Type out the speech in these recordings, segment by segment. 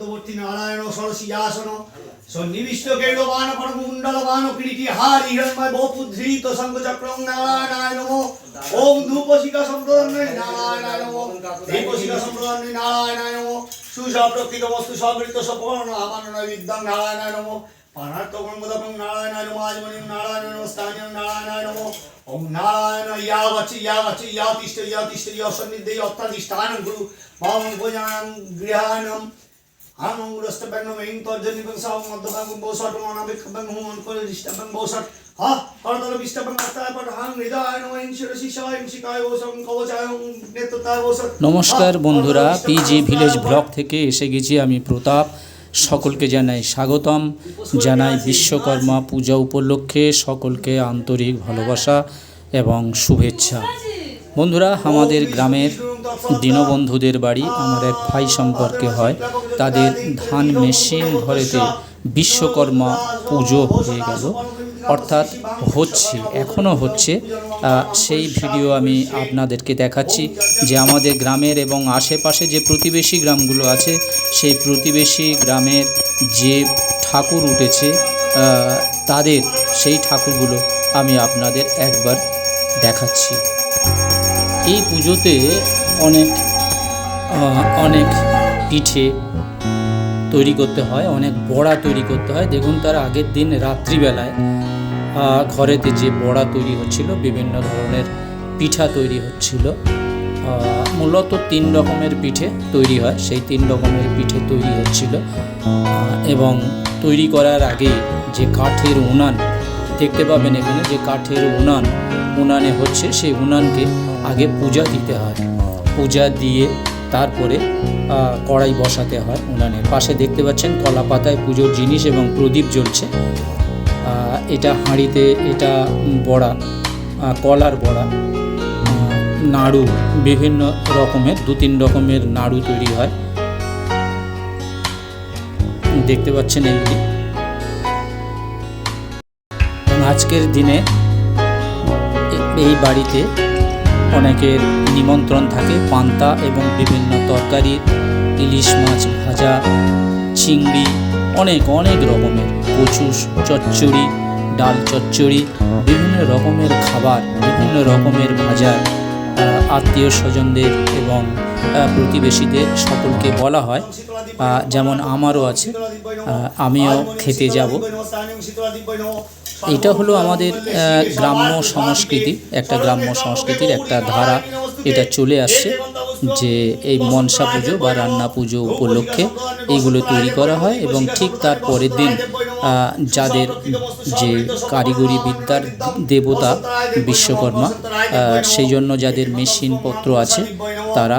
মধ্যবর্তী নারায়ণ সরসিয়াসন সন্নিবিষ্ট কেরবান পরমকুণ্ডলবান কিরিটি হার হিরণময় বহুপুধৃত শঙ্খচক্রং নারায়ণায় নমো। ওম ধূপশিখা সম্প্রদায় নারায়ণায় নমো। দীপশিখা সুসপ্রকৃত বস্তু সপর্ণ বিদ্যাং স্থানীয় ওম নারায়ণ ইয়া ইয়া ইয়া তিষ্ঠ ইয়া তিষ্ঠ ইয়া গুরু হৃদয় নমস্কার বন্ধুরা পিজি ভিলেজ ব্লগ থেকে এসে গেছি আমি প্রতাপ। সকলকে জানাই স্বাগতম জানাই বিশ্বকর্মা পূজা উপলক্ষে সকলকে আন্তরিক ভালোবাসা এবং শুভেচ্ছা। বন্ধুরা আমাদের গ্রামের দীনবন্ধুদের বাড়ি আমার এক ভাই সম্পর্কে হয়। তাদের ধান মেশিন ঘরেতে বিশ্বকর্মা পুজো হয়ে গেল। অর্থাৎ হচ্ছে, এখনও হচ্ছে। সেই ভিডিও আমি আপনাদেরকে দেখাচ্ছি যে আমাদের গ্রামের এবং আশেপাশে যে প্রতিবেশী গ্রামগুলো আছে, সেই প্রতিবেশী গ্রামের যে ঠাকুর উঠেছে তাদের সেই ঠাকুরগুলো আমি আপনাদের একবার দেখাচ্ছি। এই পুজোতে অনেক অনেক পিঠে তৈরি করতে হয়, অনেক বড়া তৈরি করতে হয়। দেখুন তার আগের দিন রাত্রিবেলায় ঘরেতে যে বড়া তৈরি হচ্ছিল, বিভিন্ন ধরনের পিঠা তৈরি হচ্ছিল। মূলত তিন রকমের পিঠে তৈরি হয়, সেই তিন রকমের পিঠে তৈরি হচ্ছিল। এবং তৈরি করার আগে যে কাঠের উনান, দেখতে পাবেন এখানে যে কাঠের উনান, উনানে হচ্ছে, সেই উনানকে আগে পূজা দিতে হয়। পূজা দিয়ে তারপরে কড়াই বসাতে হয় উনানের। পাশে দেখতে পাচ্ছেন কলা পাতায় পুজোর জিনিস এবং প্রদীপ জ্বলছে। এটা হাঁড়িতে, এটা বড়া কলার বড়া নাড়ু, বিভিন্ন রকমের, দু তিন রকমের নাড়ু তৈরি হয়। দেখতে পাচ্ছেন এইগুলি আজকের দিনে এই বাড়িতে অনেকের নিমন্ত্রণ থাকে পান্তা এবং বিভিন্ন তরকারি, ইলিশ মাছ ভাজা, চিংড়ি, অনেক অনেক রকমের কচু, চচ্চড়ি, ডাল চচ্চড়ি, বিভিন্ন রকমের খাবার, বিভিন্ন রকমের ভাজা আত্মীয় স্বজনদের এবং প্রতিবেশীদের সকলকে বলা হয়। যেমন আমারও আছে আমিও খেতে যাব। এটা হলো আমাদের গ্রাম্য সংস্কৃতি, একটা গ্রাম্য সংস্কৃতির একটা ধারা। এটা চলে আসছে যে এই মনসা পুজো বা রান্না পুজো উপলক্ষে এইগুলো তৈরি করা হয় এবং ঠিক তার পরের দিন যাদের যে কারিগরি বিদ্যার দেবতা বিশ্বকর্মা সেই জন্য যাদের মেশিনপত্র আছে, তারা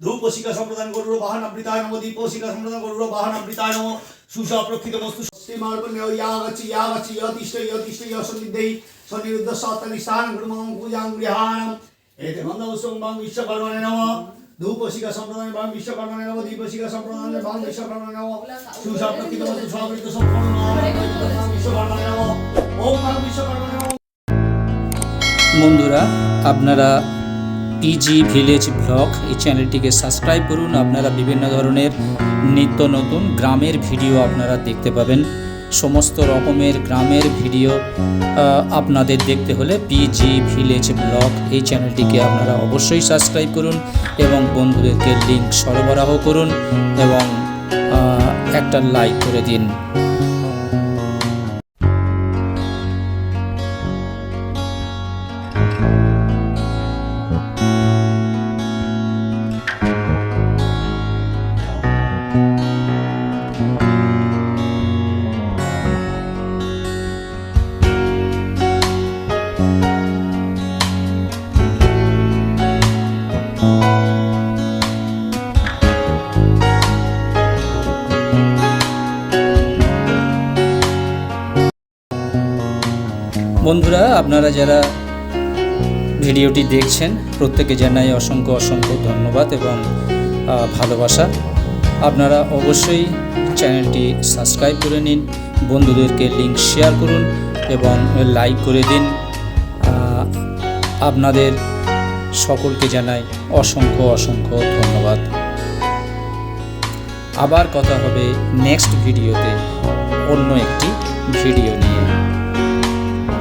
ধূপশিখা সম্প্রদান গরুড় বাহনাবৃতায় নমো দীপশিখা সম্প্রদান গরুড় বাহনাবৃতায় নমো। সুসপ্রকৃত বস্তু শ্রীমার্পণ্য ইয়াগচ্ছি ইয়াগচ্ছি ইয়তিষ্ঠ ইয়তিষ্ঠ ইয়সন্নিধেই সন্নিরুদ্ধ সত্তনিষ্ঠান গুরুমং পূজাং গৃহাণম। এতে গন্ধাপুষ্পং বাং বিশ্বকর্মণে নমঃ। ধূপশিখা সম্প্রদান বাং বিশ্বকর্মণে নমঃ দীপশিখা সম্প্রদান বাং বিশ্বকর্মণে নমঃ। সুসপ্রকৃত বস্তু সমৃদ্ধ সম্পন্ন বাং বিশ্বকর্মণে নমঃ। ওম বাং বিশ্বকর্মণে নমঃ। বন্ধুরা আপনারা পিজি ভিলেজ ব্লগ এই চ্যানেলটিকে সাবস্ক্রাইব করুন। আপনারা বিভিন্ন ধরনের নিত্য নতুন গ্রামের ভিডিও আপনারা দেখতে পাবেন। সমস্ত রকমের গ্রামের ভিডিও আপনাদের দেখতে হলে পিজি ভিলেজ ব্লগ এই চ্যানেলটিকে আপনারা অবশ্যই সাবস্ক্রাইব করুন এবং বন্ধুদেরকে লিঙ্ক সরবরাহ করুন এবং একটা লাইক করে দিন। বন্ধুরা, আপনারা যারা ভিডিওটি দেখছেন, প্রত্যেকে জানাই অসংখ্য অসংখ্য ধন্যবাদ এবং ভালোবাসা। আপনারা অবশ্যই চ্যানেলটি সাবস্ক্রাইব করে নিন, বন্ধুদেরকে লিঙ্ক শেয়ার করুন এবং লাইক করে দিন। আপনাদের সকলকে জানাই অসংখ্য অসংখ্য ধন্যবাদ। আবার কথা হবে নেক্সট ভিডিওতে অন্য একটি ভিডিও নিয়ে।